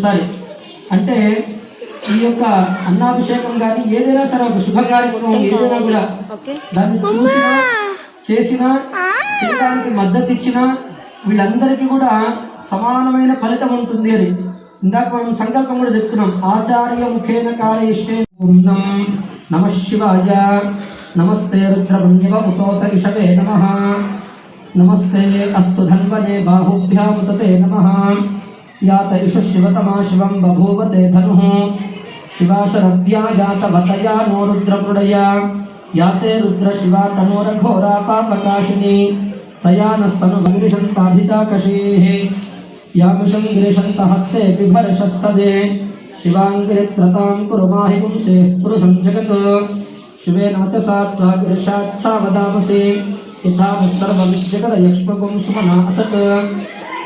సరే అంటే ఈ యొక్క అన్నాభిషేకం కానీ ఏదైనా సరే ఒక శుభ కార్యక్రమం ఏదైనా కూడా దాన్ని చూసినా చేసినా చేయడానికి మద్దతు ఇచ్చినా వీళ్ళందరికీ కూడా సమానమైన ఫలితం ఉంటుంది అని ఇందాక మనం సంకల్పం కూడా చెప్తున్నాం. ఆచార్య ముఖేన ఓం నమ. శివాయ. నమస్తే రుద్రభంగివ ఉతోత ఇషవే నమ. నమస్తే అస్తు ధన్వనే బాహుభ్యాముతతే నమ. या इष शिवतमा शिवं बभूव ते धनुः। शिवाशरद्या यातवतया नो रुद्रमृडया। याते रुद्रशिवा तनोरघोरा पापकाशिनी। तया नस्तनुभन्विषन्ताभिताकशीः यामिषं ग्रेषन्तहस्ते बिभर्षस्तदे शिवाङ्गिरित्रतां कुरु पुंसे पुरुषं जगत्। शिवेनाथ सा यथा सर्वविद्यगदयक्ष्मकुं सुमना असत्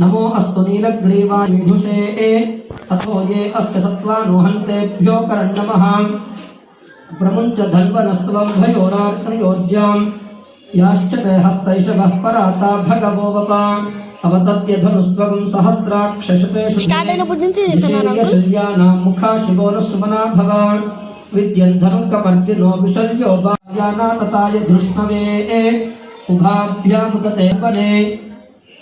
नमो अस्तु नीलग्रीवायुषे अथो ये अस्य सत्त्वानुहन्तेभ्यो करण्डमः। प्रमुञ्च धन्वनस्त्वं याश्च ते पराता भगवो अवतत्य धनुस्त्वं मुखा शिवो न सुमना भवान्। विशल्यो तताय धृष्णवे। उभाभ्यामुदते वने।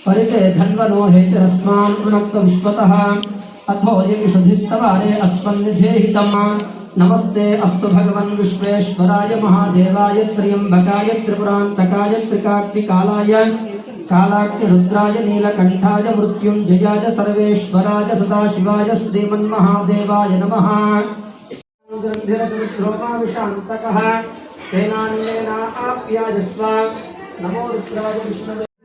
परिते धन्वनो हेतिरस्मान् वृणक्त विश्वतः। अथो ये विशुधिस्तवारे अस्मन्निधेहितम् नमस्ते अस्तु भगवन् विश्वेश्वराय महादेवाय त्र्यम्बकाय त्रिपुरान्तकाय त्रिकाग्निकालाय कालाग्निरुद्राय नीलकण्ठाय मृत्युञ्जयाय सर्वेश्वराय सदाशिवाय श्रीमन्महादेवाय नमः। तेनान्येन आप्यायस्व। नमो रुद्राय विष्णवे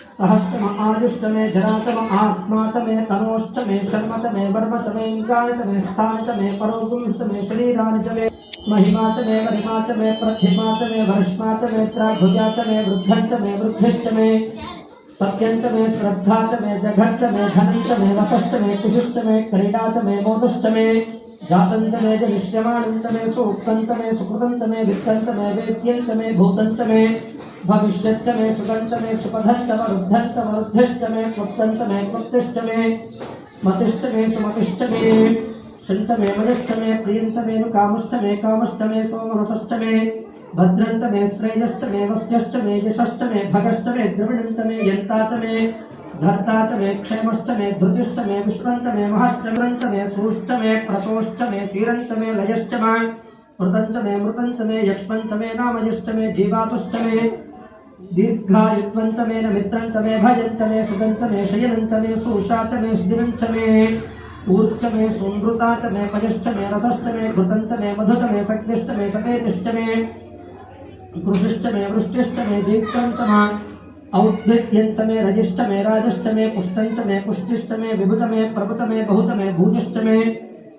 सहस्तम आयुष्टमे, जरातम आत्मातमे, तनोष्टमे, शर्मतमे, वर्मतमे इंगातमे स्थानतमे परोगुंस्तमे शरीरार्जमे, महिमातमे, वरिमातमे, प्रतिमातमे, वर्ष्मातमे त्राभुजातमे वृद्धन्तमे वृद्धिष्टमे सत्यन्तमे श्रद्धातमे जघट्टमे धनन्तमे वसष्टमे कुशुष्टमे क्रीडातमे मोदुष्टमे जातन्तमे जनिष्यमानन्तमे सूक्तन्तमे सुकृतन्तमे वित्तन्तमे वेद्यन्तमे भूतन्तमे भविष्यन्तमे सुगन्तमे सुपधन्तम रुद्धन्तम रुद्धिष्टमे शन्तमे मनिष्टमे प्रियन्तमे नु कामष्टमे कामष्टमे सोमनसष्टमे भद्रन्तमे श्रेयष्टमे वस्यष्टमे यशष्टमे भगष्टमे द्रविणन्तमे यन्तातमे धर्तातमे क्षेमष्टमे धृतिष्टमे विश्वन्तमे महष्टमृन्तमे सूष्टमे प्रतोष्टमे तीरन्तमे लयष्टमे मृतन्तमे मृतन्तमे यक्ष्मन्तमे नामयष्टमे जीवातुष्टमे दीर्घायुत्वन्तमे न मित्रन्तमे, भजन्तमे, सुगन्तमे, शयनन्तमे सुषातमे सुदिनन्तमे ऊर्चमे सुनृतातमे पयष्टमे रथस्तमे, घृतन्तमे, मधुतमे, सग्निष्टमे सपेतिष्टमे कृषिष्टमे वृष्टिष्टमे, दीप्तन्तम औद्भिद्यन्तमे रजिष्टमे, राजष्टमे पुष्टन्तमे पुष्टिष्टमे, विभुतमे, प्रभुतमे, बहुतमे, भूजिष्टमे,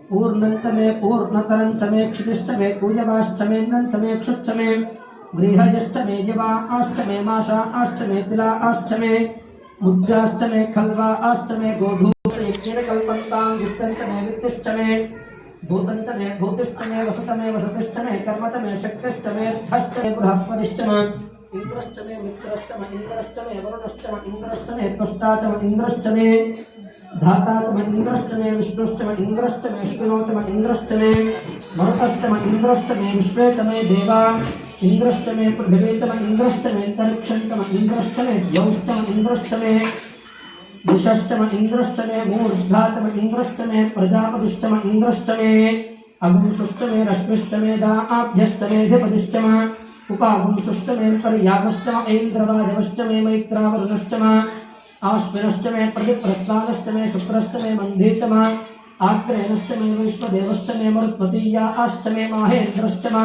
पूर्णन्तमे, पूर्णतरन्तमे, क्षितिष्टमे कूजवाष्टमे नन्तमे क्षुत्तमे गृहजष्टमे यवा आष्टमे माषा आष्टमे तिला आष्टमे मुद्राष्टमे खल्वा आष्टमे गोधूमे कल्पन्तां वित्तन्तमे वित्तिष्टमे भूतन्तमे भूतिष्टमे वसतमे वसतिष्टमे कर्मतमे शक्तिष्टमे अर्थष्टमे बृहस्पतिष्टमे इन्द्रष्टमे मित्रष्टम, इन्द्रष्टमे वरुणष्टम, इन्द्रष्टमे त्वष्टातम, इन्द्रष्टमे धातातम, इन्द्रष्टमे विष्णुष्टम, इन्द्रष्टमे श्विनोतम इन्द्रष्टमे మనతస్తమ ఇంద్రస్తమే విశ్వేతమే దేవా ఇంద్రస్తమే పృథివీతమ ఇంద్రస్తమే అంతరిక్షంతమ ఇంద్రస్తమే ద్యౌస్తమ ఇంద్రస్తమే దిశస్తమ ఇంద్రస్తమే మూర్ధాతమ ఇంద్రస్తమే ప్రజాపతిష్టమ ఇంద్రస్తమే అగుంసుష్టమే రశ్మిష్టమే దా ఆభ్యష్టమేధిపతిష్టమ ఉపాగుంసుష్టమే పర్యాగస్తమ ఐంద్రవాధవష్టమే మైత్రావరుణష్టమ ఆశ్వినష్టమే ప్రతిప్రస్థానష్టమే శుక్రష్టమే మంధీతమ आग्रेणष्टमे वैश्वदेवष्टमे मरुत्वतीया अष्टमे माहेन्द्रष्टम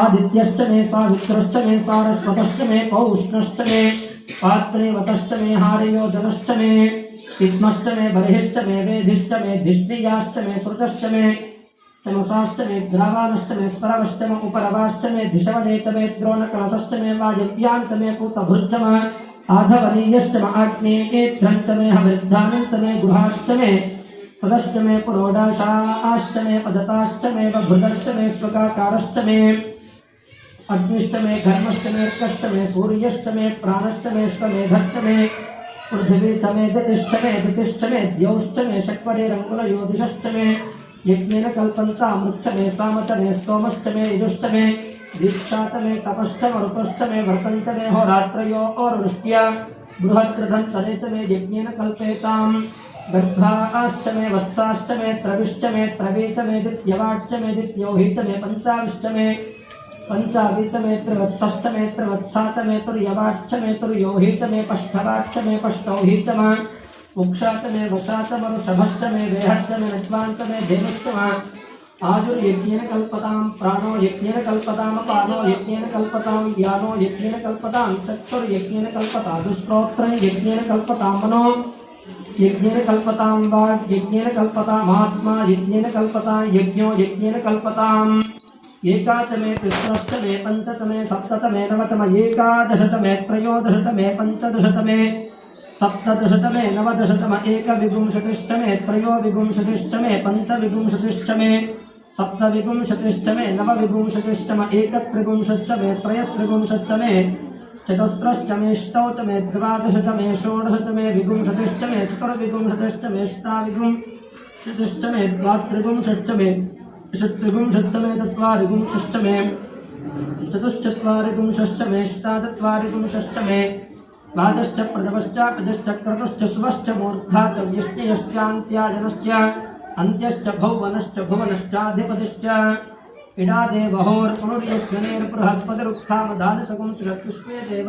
आदित्यष्टमे सावित्रष्टमे सारस्वतष्टमे पौष्णष्टमे पात्रेवतष्टमे हारयोजनष्टमे तिग्मष्टमे बर्हिष्टमे, वेधिष्टमे, धिष्णियाष्टमे श्रुतष्टमे तमसाष्टमे उपरवाष्टमे धिषवनेतमे वायव्यान्तमे आधवनीयष्टम हवृद्धानन्तमे सदष्टमे पुरोडाशाष्टमे पदताष्टमे बभृदष्टमे स्वकाकारष्टमे अग्निष्टमे घर्मष्टमे कष्टमे सूर्यष्टमे प्राणष्टमेष्टमेधष्टमे पृथिवीतमे दितिष्ठमे दितिष्ठमे द्यौष्टमे षट्वरे रङ्कुलयोधिषष्टमे यज्ञेन कल्पन्तामृक्षमे सामचमे स्तोमष्टमे यजुष्टमे दीक्षातमे तपष्टमरुपष्टमे वर्तन्तमे होरात्रयो ओर्वृष्ट्या बृहत्कृदन्तरे च मे यज्ञेन कल्पेताम् गर्भाष्टमे वत्साष्टमे त्रविष्टमे त्रवीचमे दित्यवाष्टमे दित्योहितमे पञ्चाविष्टमे पञ्चाविचमे त्रिवत्सष्टमे त्रिवत्सातमे तुर्यवाक्षमे तुर्योहितमे पष्ठवाक्षमे पष्टौहितमा उक्षातमे वशातमरुषभष्टमे वेहष्टमे नज्वान्तमे देवष्टमा आयुर्यज्ञेन कल्पतां प्राणो यज्ञेन यज्ञेन कल्पतां ज्ञानो यज्ञेन कल्पतां चक्षुर्यज्ञेन कल्पता यज्ञेन कल्पतां मनो यज्ञेन कल्पतां वाग् यज्ञेन कल्पतामात्मा यज्ञेन कल्पतां यज्ञो यज्ञेन कल्पताम्। एकाचमे तिस्रष्टमे पञ्चतमे, सप्ततमे, नवतम, एकादशतमे, त्रयोदशतमे, पञ्चदशतमे, सप्तदशतमे, नवदशतम एकविंशतिष्टमे त्रयोविंशतिष्टमे पञ्चविंशतिष्टमे सप्तविंशतिष्टमे नवविंशतिष्टम एकत्रिविंशतिष्टमे त्रयस्त्रिविंशतिष्टमे चतस्रश्चमेष्टौतमे द्वादशतमे षोडशतमे विंशतिष्टमे चतुर्विंशतिष्टमेष्टाविंशतिष्टमे द्वात्रिविंशतिष्टमे षट्त्रिविंशतिष्टमे चत्वारिविंशतिष्टमे चतुश्चत्वारिविंशतिष्टमेष्टाचत्वारिविंशतिष्टमे द्वादश्च प्रथमश्च पदश्च क्रतुश्च शुभश्च मूर्धा च व्यश्चयश्चान्त्याजनश्च अन्त्यश्च भौवनश्च भुवनश्चाधिपतिश्च इडादेवहोर्पुनर्यज्ञनेर्बृहस्पतिरुत्थामदानसकुं श्रीपुष्पे देव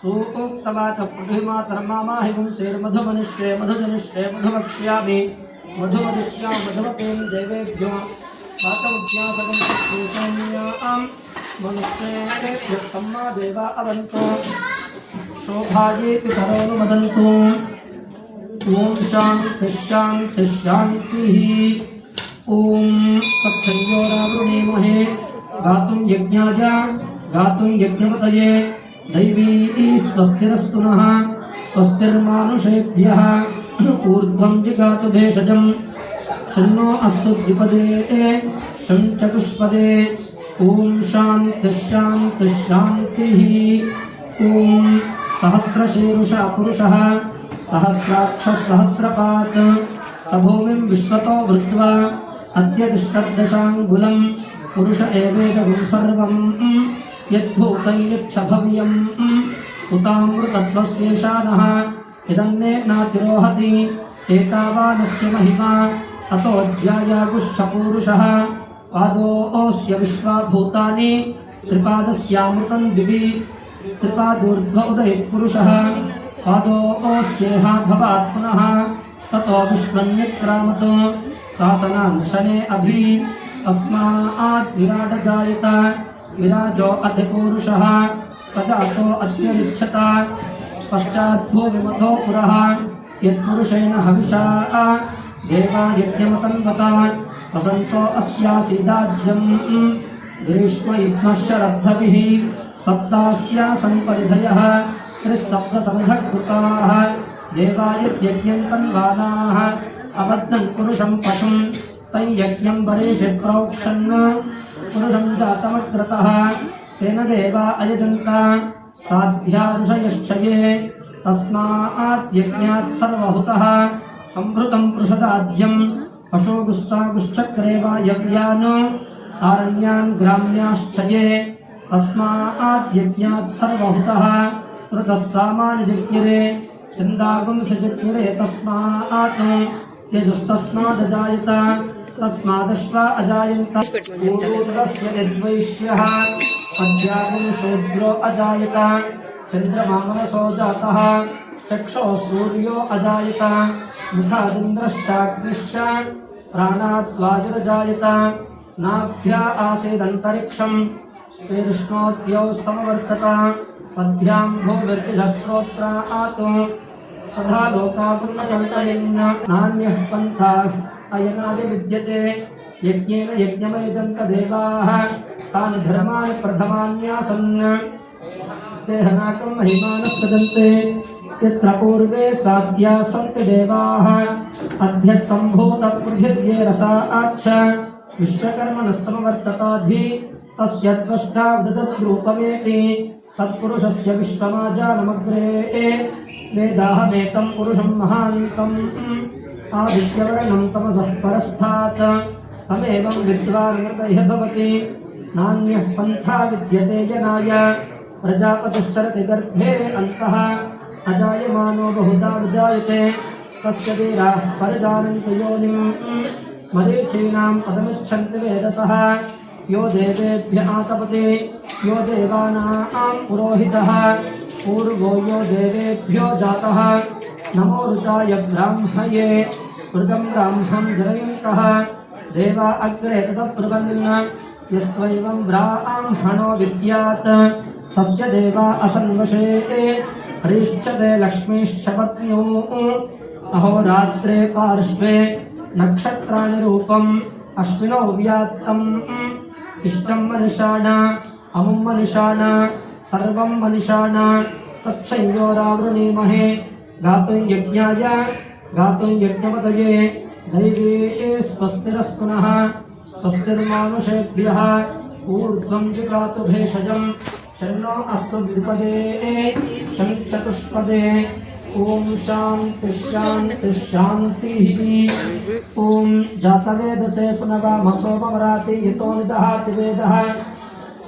सूक्तवाच पृथिमातर्मामाहिगुं शेर्मधुमनुष्ये मधुजनिष्ये मधुवक्ष्यामि मधुमदिष्या मधुमतेन देवेभ्यो सम्मा देवा अवन्तो। शोभाये पितरोनुमदन्तु ॐ शान्तिः शान्तिः शान्तिः। ॐ तत्संयोरावृणीमहे गातुं यज्ञाय गातुं यज्ञपतये दैवी स्वस्तिरस्तु नः, स्वस्तिर्मानुषेभ्यः। ऊर्ध्वं जिगातु भेषजं शन्नो अस्तु द्विपदे शं चतुष्पदे ॐ शान्तिः शान्तिः शान्तिः ॐ सहस्रशीर्षः पुरुषः सहस्राक्षः सहस्रपात् सभूमिं विश्वतो वृत्वा अत्यतिष्ठद्दशाङ्गुलं पुरुष एवेदगुं सर्वं यद्भूतं यच्छभव्यम् उतामृतत्वस्येषानः इदन्ने नातिरोहति एतावानस्य महिमा ततोऽध्यायागुश्चपूरुषः पादोऽस्य विश्वाभूतानि त्रिपादस्यामृतं दिवि त्रिपादूर्ध्व उदयपुरुषः पादोऽस्येहा भवात् पुनः ततो विश्वन्यक्रामत् सासनान् शने अभि तस्मात् विराटजायत विराजो अधिपूरुषः तजातो अत्यलिच्छत पश्चाद्भूविमथो पुरः, यत्पुरुषेण हविषा देवा यज्ञमतन्वता वसन्तो अस्यासीदाज्यम् ग्रीष्मयुग्मः शरद्धभिः सप्तास्या सम्परिधयः त्रिसप्तसङ्घकृताः देवायुर्यज्ञं तन्वानाः अबद्धं पुरुषं पशुं तं यज्ञं वरेषि प्रोक्षन् पुरुषं तेन देवा अयजन्त। साध्या तस्मात् यज्ञात् सर्वहुतः। यव्यान् आरण्यान् तस्मात् यज्ञात् सर्वहुतः। ऋतः छन्दागुंसजज्ञिरे तस्मात्। यजुस्तस्मादजायत तस्मादश्वा अजायन्त। सूर्यो अजायत मुखादिन्द्रश्चाग्निश्च प्राणाद्वाजुरजायत नाभ्या आसीदन्तरिक्षम् श्रीकृष्णोद्यौ तथा लोकापुण्यजन्तयन्न नान्यः पन्था अयनादिविद्यते यज्ञेन यज्ञमयजन्त देवाः तानि धर्माणि प्रथमान्यासन्। देहनाकं यत्र पूर्वे साध्या सन्ति देवाः। सम्भूतपृथिव्ये रसा आच्छ। विश्वकर्मणः समवर्तताधि। तस्य द्रष्टा विदद्रूपमेति। तत्पुरुषस्य विश्वमाजानमग्रे। वेदाहमेतं पुरुषं महान्तम् आदित्यवर्णं तमसः परस्थात्, तमेवं विद्वान् मृतयः भवति। नान्यः पन्था विद्यते जनाय प्रजापतिश्चरति गर्भे अन्तः, अजायमानो बहुधा विजायते। तस्य वीराः परिजानन्ति योनिम् मरीचीनां पदमिच्छन्ति वेदसः। यो देवेभ्य आतपति, यो देवानां पुरोहितः। पूर्वो देवेभ्यो जातः। नमो ऋताय ब्राह्मये कृतं ब्राह्मं जरयन्तः देवा अग्रे ततब्रुवन् यस्त्वैवं ब्राह्मणो विद्यात्। तस्य देवा असन्वशे हरिश्चते लक्ष्मीश्च पत्न्युः। अहोरात्रे पार्श्वे नक्षत्राणि रूपम्। अश्विनौ व्यात्तम् इष्टं मनुषाण अमुं मनुषाण सर्वं मनुषाण तत्संयोरावृणीमहे गातुं यज्ञाय गातुं यज्ञपतये दैवे स्वस्तिरस्पुनः, स्वस्तिर्मानुषेभ्यः, ऊर्ध्वं जिगातु भेषजं शन्नो अस्तु द्विपदे शं ॐ ॐ जातवेदसे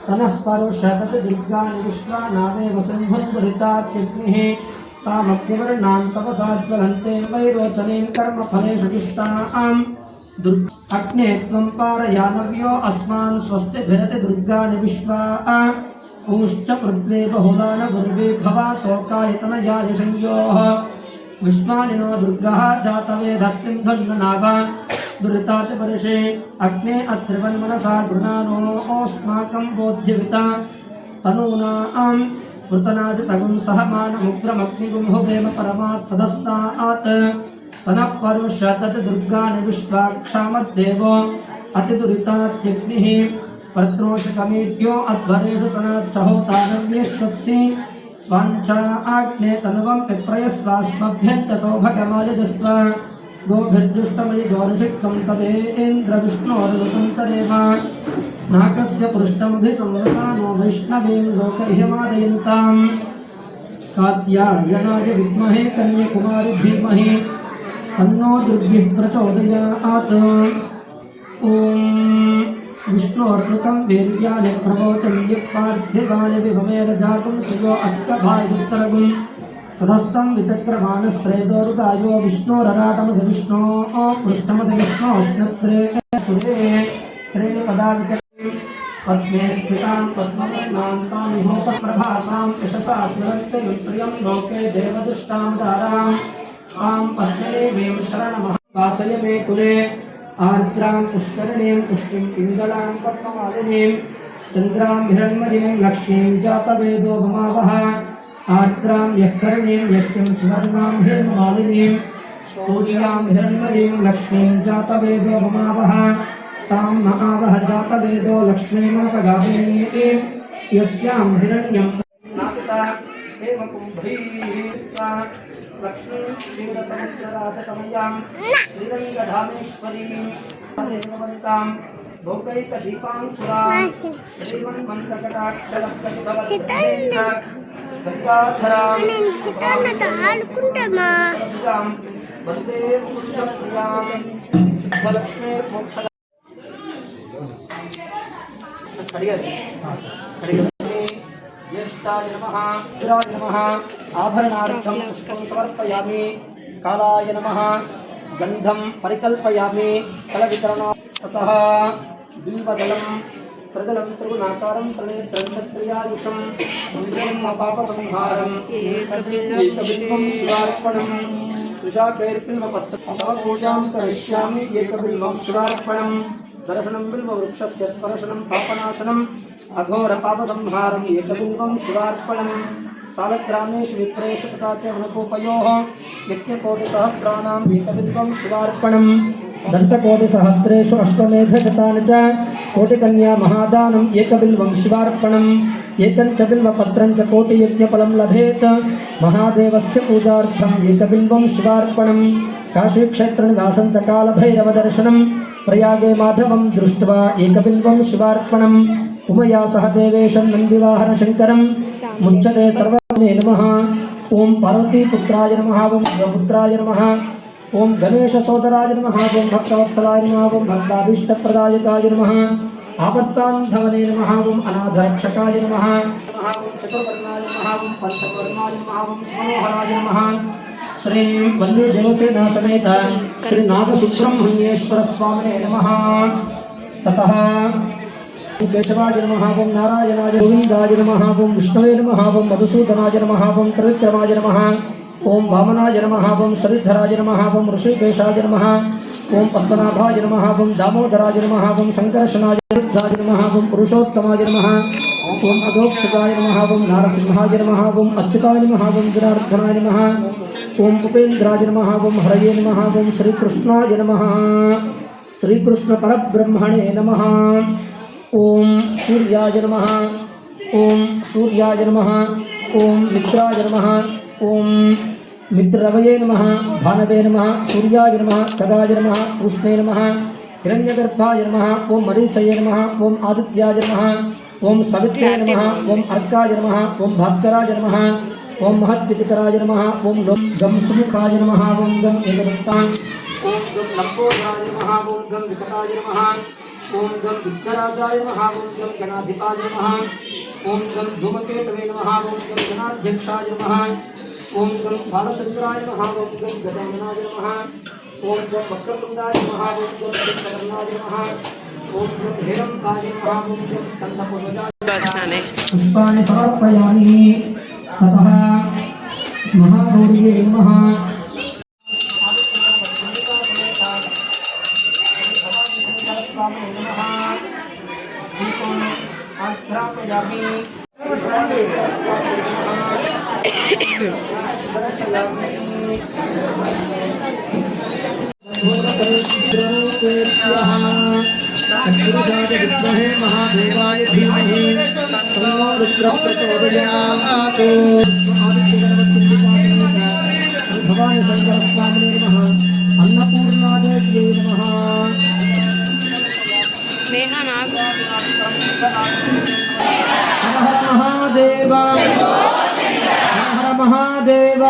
तनः परुषपति दुर्गानि विश्वानामेव सिंहन्दुरितात्यग्निः तामग्निवर्णां तपसाज्वलन्ते वैरोचनीं कर्मफलेषु दुष्टाम् दुर्ग अग्ने त्वं पारयानव्यो अस्मान् स्वस्तिभिरति दुर्गाणि विश्वा ऊश्च पृथ्वी बहुलान गुर्वे भवा शोकायतनयाय संयोः विश्वानि नो दुर्गः जातवेदस्सिन्धन्नाग दुरिताति वर्षे अग्ने अत्रिवन्मनसा गृणानोऽस्माकं बोध्यविता तनूनां पृतनाजितगुं सहमानमुग्रमग्निगुम्भुवेम परमात् सदस्तात् तनः परुष तत् दुर्गाणि विश्वाक्षामद्देवो अतिदुरितात्यग्निः पत्रोषकमीड्यो अध्वरेषु तनाच्छहोतानव्येष्वत्सि स्वाञ्छा आग्ने तनुवं पिप्रयस्वास्मभ्यं च सौभगमालिजस्व गोभिर्दुष्टमयि गौरषिक्तं तदेन्द्रविष्णोर्वसन्तरेव नाकस्य पृष्ठमभिसंवसानो वैष्णवीं लोकैहमादयन्ताम् कात्यायनाय विद्महे कन्याकुमारि धीमहि, तन्नो प्रचोदयात्। ॐ प्रवोचं विभवेरजातुं श्रियो अस्कभायुत्तरगुं तदस्तं विचक्रमाणस्त्रेदोर्गायो विष्णोरराटमसि विष्णोः पृष्ठमसि विष्णोष्णत्रे सुरे त्रीणि पदानि पद्मे स्थितां पद्मवर्णां तामिहोतप्रभासां यशसा श्रियं लोके देवदुष्टां दाराम् आं पद्मदेवीं शरणमः वासय मे कुले, आर्द्रां पुष्करणीं, पुष्टिं पिङ्गलां, पद्ममालिनीं, चन्द्रां हिरण्मयीं लक्ष्मीं जातवेदो भमावः आर्द्रां यः करणीं यष्टिं सुवर्णां हेममालिनीं सूर्यां हिरण्मयीं लक्ष्मीं जातवेदो भमावः तां न आवह जातवेदो लक्ष्मीमपगामिनीं यस्यां हिरण्यं लक्ष्मीं क्षीरसमुद्रराजतमयां श्रीरङ्गधामेश्वरीं భోగైక దీపాంకురా ఆడుకుంటామా వందే ఉపలక్ష్మే మోక్ష అడిగారు అడిగారు జ్యేష్ఠాయ నమ రుద్రాయ నమ ఆభరణార్థం పుష్పం సమర్పయామి కాలాయ నమ గంధం పరికల్పయామి కల వితరణా ततः बिल्वदलं प्रदलं त्रिगुणाकारं त्रिनेत्रं क्षत्रियायुषं सुन्दरं पापसंहारम् एकबिल्वं शिवार्पणम् कृशाकैर्बिल्वपत्र पूजां करिष्यामि एकबिल्वं शिवार्पणम् दर्शनं बिल्ववृक्षस्य स्पर्शनं पापनाशनम् अघोरपापसंहारम् एकबिल्वं शिवार्पणम् सालग्रामेषु विप्रेषु तथा च यज्ञकोटिसहस्राणाम् एकबिल्वं शिवार्पणम् దంతకోటిసహస్రేషు అశ్వమేధగతాని చ కోటికన్యా మహాదానం ఏకబిల్వం శివార్పణం ఏకం చ బిల్వపత్రం చ కోటియజ్ఞఫలం లభేత్ మహాదేవస్య పూజార్థం ఏకబిల్వం శివార్పణం కాశీక్షేత్రనివాసం చ కాలభైరవదర్శనం ప్రయాగే మాధవం దృష్ట్వా ఏకబిల్వం శివార్పణం ఉమయా సహ దేవేశం నందివాహన శంకరం ముచ్చతే సర్వనే నమ ఓం పార్వతీపుత్రాయ నమ ఓం శివపుత్రాయ నమ नमः गणेश गणेशसोदराय नमः ॐ भक्तवत्सलाय नमः ॐ भक्ताभीष्टप्रदायकाय नमः आपत्तान्धवने नमः ॐ अनाथरक्षकाय नमः ॐ चतुर्वर्णाय नमः ॐ पञ्चवर्णाय नमः ॐ मनोहराय नमः श्री वल्ली देवसेना समेत श्री नागसुब्रह्मण्येश्वर स्वामिने नमः ततः केशवाय नमः ॐ नारायणाय गोविन्दाय नमः ॐ विष्णवे नमः ॐ मधुसूदनाय नमः ॐ त्रिविक्रमाय नमः ॐ वामनाय नमः ॐ श्रीधराय नमः ॐ ऋषिकेशाय नमः ॐ पद्मनाभाय नमः ॐ दामोदराय नमः ॐ सङ्कर्षणाय रुद्धाय नमः ॐ पुरुषोत्तमाय नमः ॐ अधोक्षताय नमः ॐ नारसिंहाय नमः ॐ अच्युताय नमः ॐ जनार्दनाय नमः ॐ उपेन्द्राय नमः ॐ हरये नमः ॐ श्रीकृष्णाय नमः श्रीकृष्णपरब्रह्मणे नमः ॐ सूर्याय नमः ॐ सूर्याय नमः ॐ मित्राय नमः ॐ मित्ररवये नमः भानवे नमः सूर्याय नमः खगाय नमः कृष्णे नमः हिरण्यगर्भाय नमः ॐ मरीचये नमः ॐ आदित्याय नमः ॐ सवित्रे नमः ॐ अर्काय नमः ॐ भास्कराय नमः ॐ महद्वितिकराय नमः ॐ गं गं सुमुखाय नमः ॐ गं एकदत्ता ॐ गं लम्बोदराय नमः ॐ गं विकटाय नमः ॐ गं विघ्नराजाय नमः ॐ गं गणाधिपाय नमः। ॐ गं धूमकेतवे नमः। ॐ गं गणाध्यक्षाय नमः। ॐ गं बालचन्द्राय नमः। ॐ गं गजाननाय नमः। ॐ गं वक्रतुण्डाय नमः। ॐ गं कृष्णवर्णाय नमः। ॐ गं हेरम्बाय नमः। ॐ गं स्कन्दपूर्वजाय पुष्पाणि समर्पयामि। ततः महागौर्ये नमः। महादेवाय धीमहि तन्नो रुद्रः प्रचोदयात् మహాదేవ మహాదేవ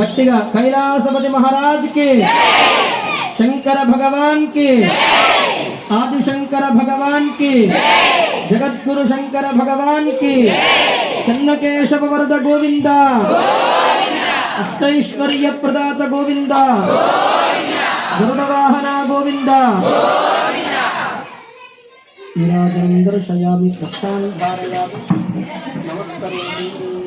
గట్టిగా కైలాసపతి మహారాజ్కి. శంకర భగవాన్కి. ఆదిశంకర భగవాన్కి. జగద్గురు శంకర భగవాన్కి. చెన్నకేశవ వరద గోవింద అష్టైశ్వర్య ప్రదాత గోవింద. గరుడవాహన గోవింద. విరాజం దర్శయామి కష్టాన్ని ధారయామి నమస్కరోమి